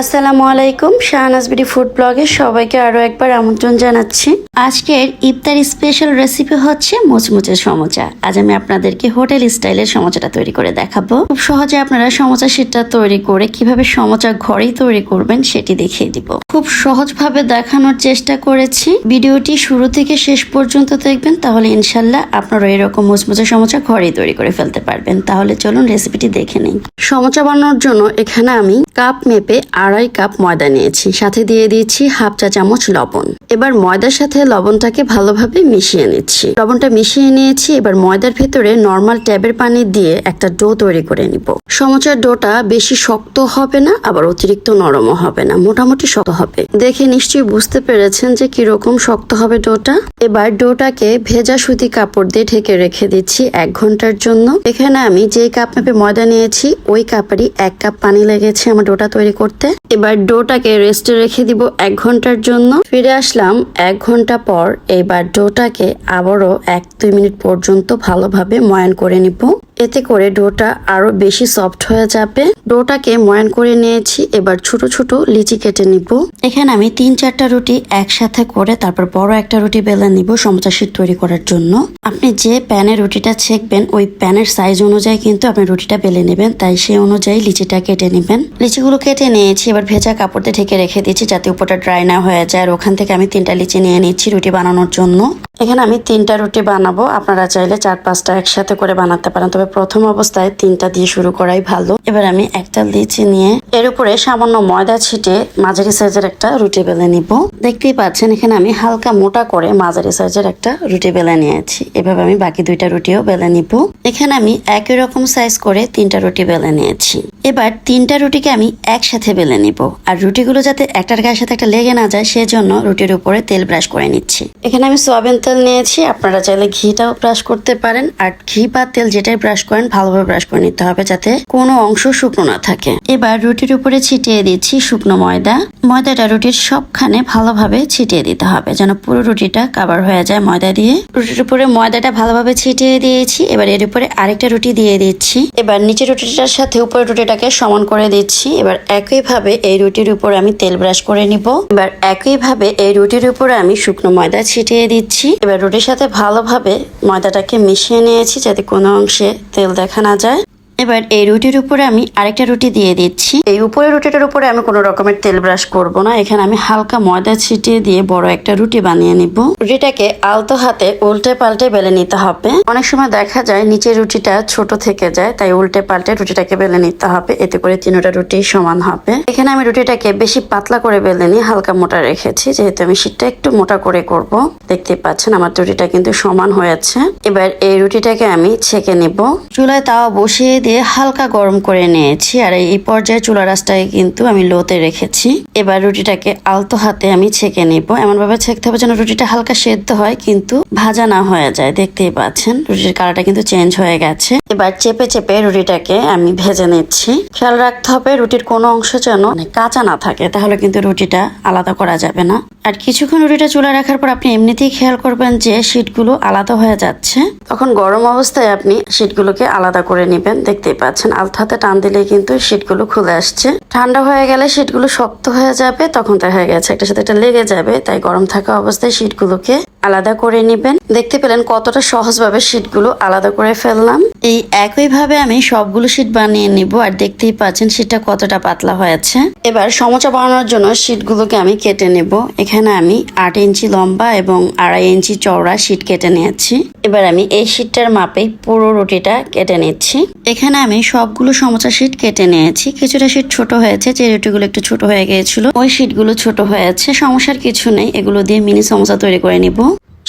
আসসালামু আলাইকুম, Shahnaz BD food ব্লগে সবাইকে আরও একবার আমন্ত্রণ জানাচ্ছি। আজকের ইফতার স্পেশাল রেসিপি হচ্ছে মুচমুচে সমোচা। আজ আমি আপনাদেরকে হোটেল স্টাইলের সমোচাটা তৈরি করে দেখাবো। খুব সহজে আপনারা সমোচা শীটটা তৈরি করে কীভাবে সমোচা ঘরেই তৈরি করবেন সেটি দেখিয়ে দিব। খুব সহজভাবে দেখানোর চেষ্টা করেছি। ভিডিওটি শুরু থেকে শেষ পর্যন্ত দেখবেন, তাহলে ইনশাল্লাহ আপনারা এরকম মুচমুচে সমোচা ঘরেই তৈরি করে ফেলতে পারবেন। তাহলে চলুন রেসিপিটি দেখে নিন সমোচা বানানোর জন্য এখানে আমি কাপ মেপে আড়াই কাপ ময়দা নিয়েছি। সাথে দিয়ে দিয়েছি হাফ চা চামচ লবণ। এবার ময়দার সাথে লবণটাকে ভালোভাবে মিশিয়ে নিচ্ছি। লবণটা মিশিয়ে নিয়েছি, এবার ময়দার ভেতরে নর্মাল ট্যাবের পানি দিয়ে একটা ডো তৈরি করে নিব। সমচার ডোটা বেশি শক্ত হবে না, আবার অতিরিক্ত নরমও হবে না, মোটামুটি শক্ত হবে। দেখে নিশ্চয়ই বুঝতে পেরেছেন যে কীরকম শক্ত হবে ডোটা? এবার ডোটাকে ভেজা সুতি কাপড় দিয়ে ঢেকে রেখে দিচ্ছি এক ঘণ্টার জন্য। এখানে আমি যে কাপ মেপে ময়দা নিয়েছি, ওই কাপেরই এক কাপ পানি লেগেছে আমার ডোটা তৈরি করতে। এবার ডোটাকে রেস্টে রেখে দিব এক ঘণ্টার জন্য। ফিরে আসলাম এক ঘণ্টা পর, এবার ডোটাকে আবারও এক দুই মিনিট পর্যন্ত ভালোভাবে ময়ান করে নিব। এতে করে ডোটা আরও বেশি সফট হয়ে যাবে। ডোটাকে ময়ান করে নিয়েছি, এবার ছোট ছোট লিচি কেটে নিব। এখানে আমি তিন চারটা রুটি একসাথে করে তারপর বড় একটা রুটি বেলে নিব সমচা শীট তৈরি করার জন্য। আপনি যে প্যানে রুটিটা ছেঁকবেন, ওই প্যানের সাইজ অনুযায়ী কিন্তু আপনি রুটিটা বেলে নেবেন, তাই সেই অনুযায়ী লিচিটা কেটে নেবেন। লিচিগুলো কেটে নিয়েছি, এবার ভেজা কাপড় দিয়ে ঢেকে রেখে দিয়েছি যাতে উপরটা ড্রাই না হয়ে যায়, আর ওখান থেকে আমি তিনটা লিচি নিয়ে নিচ্ছি রুটি বানানোর জন্য। এখানে আমি তিনটা রুটি বানাবো। আপনারা চাইলে চার পাঁচটা একসাথে করে বানাতে পারেন। তবে প্রথম অবস্থায় তিনটা দিয়ে শুরু করাই ভালো। এবার আমি একটা লিচি নিয়ে এর উপরে সামান্য ময়দা ছিটে মাঝারি সাইজের একটা রুটি বেলে নিব। দেখতেই পাচ্ছেন, এখানে আমি হালকা মোটা করে মাঝারি সাইজের একটা রুটি বেলে নিয়েছি। এভাবে আমি বাকি দুইটা রুটিও বেলে নিব। এখানে আমি একই রকম সাইজ করে তিনটা রুটি বেলে নিয়েছি। এবার তিনটা রুটিকে আমি একসাথে বেলে নিব। আর রুটিগুলো যাতে একটার গায়ের সাথে একটা লেগে না যায়, সেজন্য রুটির উপরে তেল ব্রাশ করে নিচ্ছি। এখানে আমি সোয়াবিন তেল নিয়েছি, আপনারা চাইলে ঘিটাও ব্রাশ করতে পারেন। আর ঘি বা তেল যেটাই ব্রাশ করেন, ভালোভাবে ব্রাশ করে নিতে হবে যাতে কোনো অংশ শুকনো না থাকে। এবার রুটির উপরে ছিটিয়ে দিচ্ছি শুকনো ময়দা। ময়দাটা রুটির সবখানে ভালোভাবে ছিটিয়ে দিতে হবে, যেন পুরো রুটিটা কাভার হয়ে যায় ময়দা দিয়ে। রুটির উপরে ময়দাটা ভালোভাবে ছিটিয়ে দিয়েছি। এবার এর উপরে আরেকটা রুটি দিয়ে দিচ্ছি। এবার নিচের রুটিটার সাথে উপরে রুটিটাকে সমান করে দিচ্ছি। এবার একইভাবে এই রুটির উপরে আমি তেল ব্রাশ করে নিব। এবার একইভাবে এই রুটির উপরে আমি শুকনো ময়দা ছিটিয়ে দিচ্ছি। এবার রুটির সাথে ভালোভাবে ময়দাটাকে মিশিয়ে নিয়েছি যাতে কোনো অংশে তেল দেখা না যায়। এবার এই রুটির উপরে আমি আরেকটা রুটি দিয়ে দিচ্ছি। এই উপরে রুটিটার উপরে আমি কোনো রকমের তেল ব্রাশ করব না। এখানে আমি হালকা ময়দা ছিটিয়ে দিয়ে বড় একটা রুটি বানিয়ে নিব। রুটিটাকে আলতো হাতে উল্টে পাল্টে বেলে নিতে হবে। অনেক সময় দেখা যায় নিচের রুটিটা ছোট থেকে যায়, তাই উল্টে পাল্টে রুটিটাকে বেলে নিতে হবে। এতে করে তিনটা রুটি সমান হবে। এখানে আমি রুটিটাকে বেশি পাতলা করে বেলে নিয়ে হালকা মোটা রেখেছি। যেহেতু আমি শীতটা একটু মোটা করে করব দেখতে পাচ্ছেন আমার রুটিটা কিন্তু সমান হয়েছে। এবার এই রুটিটাকে আমি ছেঁকে নিব। চুলায় তাওয়া বসিয়ে দিয়ে হালকা গরম করে নিয়েছি আর এই পর্যায়ে চুলা রাসটাকে কিন্তু আমি লোতে রেখেছি। এবার রুটিটাকে আলতো হাতে আমি ছেঁকে নিব। এমন ভাবে ছেঁকতে হবে যেন রুটিটা হালকা সেদ্ধ হয়, কিন্তু ভাজা না হয়ে যায়। দেখতেই পাচ্ছেন, রুটির কালারটা কিন্তু চেঞ্জ হয়ে গেছে। এবার চেপে চেপে রুটিটাকে আমি ভেজে নিচ্ছি। খেয়াল রাখতে হবে রুটির কোনো অংশ যেন মানে কাঁচা না থাকে, তাহলে কিন্তু রুটিটা আলাদা করা যাবে না। আর কিছুক্ষণ রুটিটা চুলা রাখার পর আপনি এমনিতেই খেয়াল করবেন যে শীটগুলো আলাদা হয়ে যাচ্ছে। তখন গরম অবস্থায় আপনি শীটগুলোকে আলাদা করে নেবেন। দেখতেই পাচ্ছেন। আলতো হাতে টান দিলে কিন্তু শীটগুলো খুলে আসছে। ঠান্ডা হয়ে গেলে শীটগুলো শক্ত হয়ে যাবে, তখন দেখা গেছে। একটা সাথে একটা লেগে যাবে, তাই গরম থাকা অবস্থায় শীটগুলোকে আলাদা করে নেবেন। দেখতে পেলেন কতটা সহজভাবে শীটগুলো আলাদা করে ফেললাম। এই একইভাবে আমি সবগুলো শীট বানিয়ে নিব, আর দেখতেই পাচ্ছেন শীটটা কতটা পাতলা হয়েছে। এবার সমচা বানানোর জন্য শীটগুলোকে আমি কেটে নেব। এখানে আমি আট ইঞ্চি লম্বা এবং আড়াই ইঞ্চি চওড়া শীট কেটে নিয়েছি। এবার আমি এই শীটটার মাপে পুরো রুটিটা কেটে নিচ্ছি। এখানে আমি সবগুলো সমচা শীট কেটে নিয়েছি। কিছুটা শীট ছোট হয়েছে যে রুটিগুলো একটু ছোট হয়ে গিয়েছিল। ওই শীটগুলো ছোট হয়েছে, সমস্যার কিছু নেই, এগুলো দিয়ে মিনি সমোসা তৈরি করে নিব।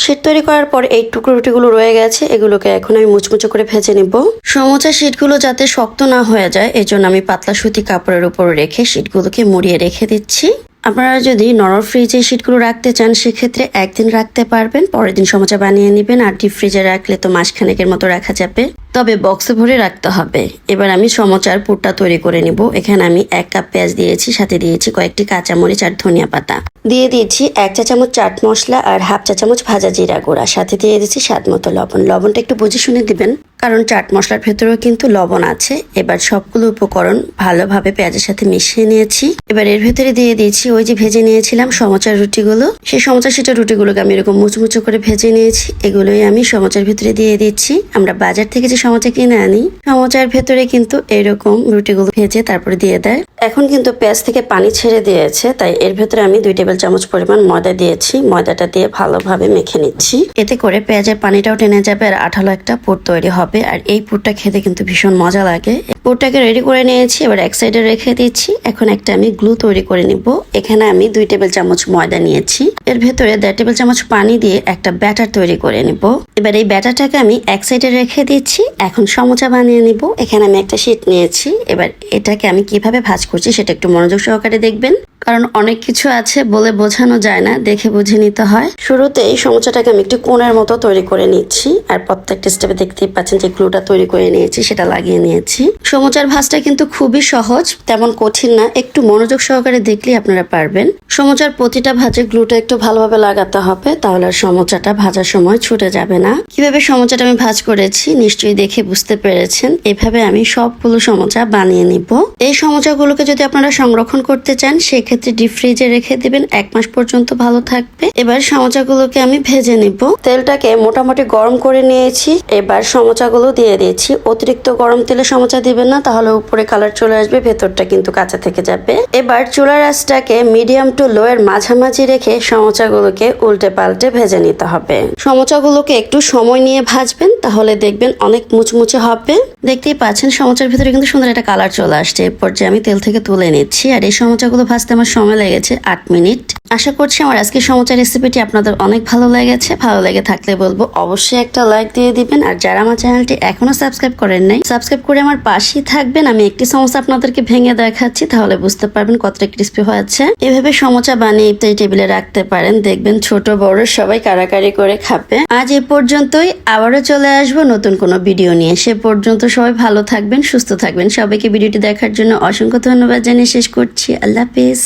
শীট তৈরি করার পর এই টুকরো রুটিগুলো রয়ে গেছে, এগুলোকে এখন আমি মুচমুচো করে ভেজে নিব। সমোচা শীটগুলো যাতে শক্ত না হয়ে যায় এই জন্য আমি পাতলা সুতি কাপড়ের উপর রেখে শীটগুলোকে মুড়িয়ে রেখে দিচ্ছি। আপনারা যদি নরম ফ্রিজে শীটগুলো রাখতে চান, সেক্ষেত্রে একদিন রাখতে পারবেন, পরের দিন সমোচা বানিয়ে নেবেন। আর ডিপ ফ্রিজে রাখলে তো মাসখানেকের মতো রাখা যাবে। তবে বক্সে ভরে রাখতে হবে। এবার আমি সমোচার পুরটা তৈরি করে নিব। এখানে আমি এক কাপ পেঁয়াজ দিয়েছি, সাথে দিয়েছি কয়েকটি কাঁচামরিচ আর ধনিয়া পাতা। দিয়ে দিয়েছি এক চা চামচ চাট মশলা আর হাফ চা চামচ ভাজা জিরা গুঁড়া। সাথে দিয়ে দিয়েছি স্বাদ মতো লবণ। লবণটা একটু বুঝে শুনে দিবেন, কারণ চাট মশলার ভেতরেও কিন্তু লবণ আছে। এবার সবগুলো উপকরণ ভালোভাবে পেঁয়াজের সাথে মিশিয়ে নিয়েছি। এবার এর ভেতরে দিয়ে দিয়েছি ওই যে ভেজে নিয়েছিলাম সমচার রুটিগুলো, সেই সমচার সেটা রুটিগুলোকে আমি এরকম মুচমুচো করে ভেজে নিয়েছি। এগুলোই আমি সমচার ভিতরে দিয়ে দিচ্ছি। আমরা বাজার থেকে যে সমচা কিনে আনি, সমচার ভেতরে কিন্তু এরকম রুটিগুলো ভেজে তারপরে দিয়ে দেয়। এখন কিন্তু পেঁয়াজ থেকে পানি ছেড়ে দিয়েছে, তাই এর ভেতরে আমি দুই টেবিল চামচ পরিমাণ ময়দা দিয়েছি। ময়দাটা দিয়ে ভালোভাবে মেখে নিচ্ছি। এতে করে পেঁয়াজের পানিটাও টেনে যাবে আর আঠালো একটা পুর তৈরি হবে। আর এই পুরটা খেতে কিন্তু ভীষণ মজা লাগে। পুরটাকে রেডি করে নিয়েছি, এবার এক সাইডে রেখে দিচ্ছি। এখন একটা আমি গ্লু তৈরি করে নিব। এখানে আমি দুই টেবিল চামচ ময়দা নিয়েছি। এর ভেতরে দেড় টেবিল চামচ পানি দিয়ে একটা ব্যাটার তৈরি করে নিব। এবার এই ব্যাটারটাকে আমি এক সাইডে রেখে দিচ্ছি। এখন সমোচা বানিয়ে নিব। এখানে আমি একটা শীট নিয়েছি। এবার এটাকে আমি কীভাবে ভাজ করছি সেটা একটু মনোযোগ সহকারে দেখবেন। কারণ অনেক কিছু আছে বলে বোঝানো যায় না, দেখে বুঝে নিতে হয়। শুরুতে এই সমস্যাটাকে আমি একটু কোণের মতো তৈরি করে নিচ্ছি। আর প্রত্যেকটা স্টেপে দেখতেই পাচ্ছেন যে গ্লুটা তৈরি করে নিয়েছি, সেটা লাগিয়ে নিয়েছি। সমুচার ভাজটা কিন্তু খুবই সহজ, তেমন কঠিন না। একটু মনোযোগ সহকারে দেখলেই আপনারা পারবেন। সমুচার প্রতিটা ভাজে গ্লুটা একটু ভালোভাবে লাগাতে হবে, তাহলে সমোচাটা ভাজার সময় ছুটে যাবে না। কীভাবে সমোচাটা আমি ভাজ করেছি নিশ্চয়ই দেখে বুঝতে পেরেছেন। এভাবে আমি সবগুলো সমোচা বানিয়ে নিব। এই সমোচাগুলোকে যদি আপনারা সংরক্ষণ করতে চান, সেক্ষেত্রে ডিপ ফ্রিজে রেখে দিবেন। এক মাস পর্যন্ত ভালো থাকবে। এবার সমোচাগুলোকে আমি ভেজে নিব। তেলটাকে মোটামুটি গরম করে নিয়েছি। এবার সমোচাগুলো দিয়ে দিয়েছি। অতিরিক্ত গরম তেলে সমোচা দিবেন না, তাহলে উপরে কালার চলে আসবে, ভেতরটা কিন্তু কাঁচা থেকে যাবে। এবার চুলার আঁচটাকে মিডিয়াম টু লো এর মাঝামাঝি রেখে সমোচাগুলোকে উল্টে পাল্টে ভেজে নিতে হবে। সমোচাগুলোকে একটু সময় নিয়ে ভাজবেন, তাহলে দেখবেন অনেক মুচমুচে হবে। দেখতেই পাচ্ছেন, সমোচার ভিতরে কিন্তু সুন্দর একটা কালার চলে আসছে। এরপর পর্যায়ে আমি তেল থেকে তুলে নিচ্ছি, আর এই সমোচাগুলো ভাজতে আমার সময় লেগেছে আট মিনিট। আশা করছি আমার আজকে সমোচা রেসিপিটি আপনাদের অনেক ভালো লেগেছে। ভালো লেগে থাকলে বলব অবশ্যই একটা লাইক দিয়ে দিবেন। আর যারা আমার চ্যানেলটি এখনও সাবস্ক্রাইব করেন নাই সাবস্ক্রাইব করে আমার পাশেই থাকবেন। আমি একটি সমস্যা আপনাদেরকে ভেঙে দেখাচ্ছি, তাহলে বুঝতে পারবেন কতটা ক্রিস্পি হয়েছে। এভাবে সমোচা বানিয়ে ইফতারি টেবিলে রাখতে পারেন। দেখবেন ছোট, বড় সবাই কারাকারি করে খাবে। আজ এ পর্যন্তই। আবারও চলে আসব নতুন কোনো ভিডিও নিয়ে। সে পর্যন্ত সবাই ভালো থাকবেন, সুস্থ থাকবেন। সবাইকে ভিডিওটি দেখার জন্য অসংখ্য ধন্যবাদ জানিয়ে শেষ করছি। আল্লাহ হাফিজ।